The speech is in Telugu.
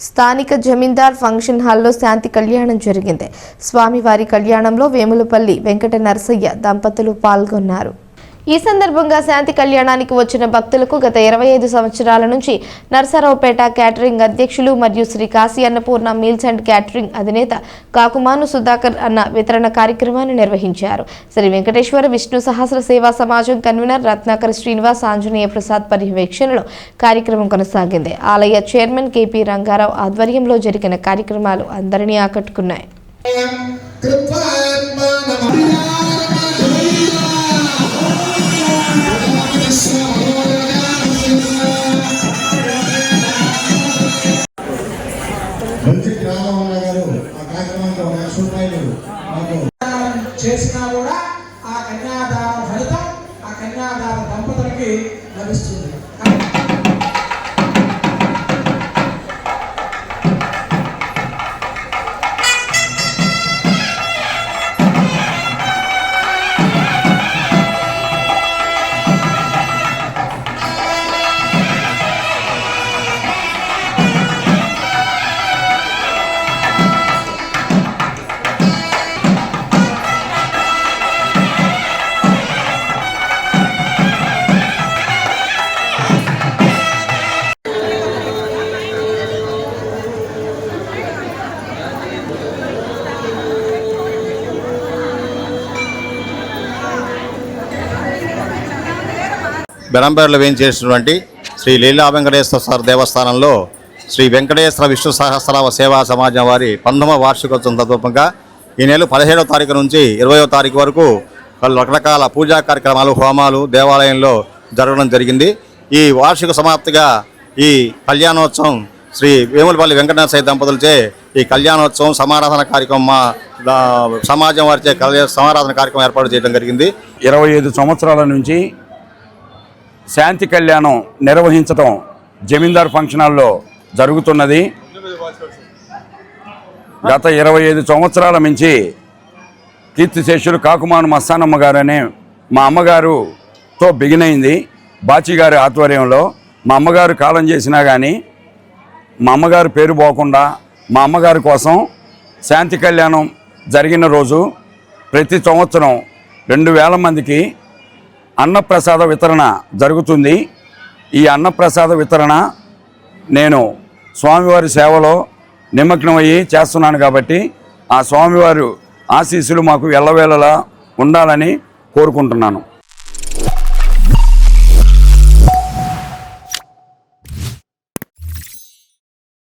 స్థానిక జమీందార్ ఫంక్షన్ హాల్లో శాంతి కళ్యాణం జరిగింది. స్వామివారి కళ్యాణంలో వేములపల్లి వెంకట నరసయ్య దంపతులు పాల్గొన్నారు. ఈ సందర్భంగా శాంతి కళ్యాణానికి వచ్చిన భక్తులకు గత ఇరవై ఐదు సంవత్సరాల నుంచి నర్సరావుపేట క్యాటరింగ్ అధ్యక్షులు మరియు Sri Kashi Annapurna meals and catering అధినేత కాకుమాను సుధాకర్ అన్న వితరణ కార్యక్రమాన్ని నిర్వహించారు. శ్రీ వెంకటేశ్వర విష్ణు సహస్ర సేవా సమాజం కన్వీనర్ రత్నాకర్ శ్రీనివాస్ ఆంజనేయ ప్రసాద్ పర్యవేక్షణలో కార్యక్రమం కొనసాగింది. ఆలయ చైర్మన్ కేపీ రంగారావు ఆధ్వర్యంలో జరిగిన కార్యక్రమాలు అందరినీ ఆకట్టుకున్నాయి. మంచి రామమోహన్ గారు ఆ కార్యక్రమానికి ఒక లక్ష రూపాయలు మాకు చేసినా కూడా ఆ కన్యాదాన ఫలితం ఆ కన్యాదాన దంపతులకి లభిస్తుంది. బెరంపేటలో వేయించేసినటువంటి శ్రీ లీలా వెంకటేశ్వర సార్ దేవస్థానంలో శ్రీ వెంకటేశ్వర విష్ణు సహస్రనామ సేవా సమాజం వారి పంతొమ్మిదవ వార్షికోత్సవం సందర్భంగా ఈ నెల పదిహేడవ తారీఖు నుంచి ఇరవయో తారీఖు వరకు వాళ్ళు రకరకాల పూజా కార్యక్రమాలు హోమాలు దేవాలయంలో జరగడం జరిగింది. ఈ వార్షిక సమాప్తిగా ఈ కళ్యాణోత్సవం శ్రీ వేములపల్లి వెంకటనాథ దంపతులచే ఈ కళ్యాణోత్సవం సమారాధన కార్యక్రమం మా సమాజం వారిచే కళ్యాణ సమారాధన కార్యక్రమం ఏర్పాటు చేయడం జరిగింది. ఇరవై ఐదు సంవత్సరాల నుంచి శాంతి కళ్యాణం నిర్వహించటం జమీందార్ ఫంక్షన్ హాల్లో జరుగుతున్నది. గత ఇరవై ఐదు సంవత్సరాల నుంచి కీర్తిశేషులు కాకుమాను మస్తానమ్మ గారనే మా అమ్మగారుతో బిగినైంది బాచి గారి ఆధ్వర్యంలో మా అమ్మగారు కాలం చేసినా కానీ మా అమ్మగారు పేరు పోకుండా మా అమ్మగారి కోసం శాంతి కళ్యాణం జరిగిన రోజు ప్రతి సంవత్సరం రెండు వేల మందికి అన్నప్రసాద వితరణ జరుగుతుంది. ఈ అన్నప్రసాద వితరణ నేను స్వామివారి సేవలో నిమగ్నమయ్యి చేస్తున్నాను కాబట్టి ఆ స్వామివారు ఆశీస్సులు మాకు ఎల్లవేళలా ఉండాలని కోరుకుంటున్నాను.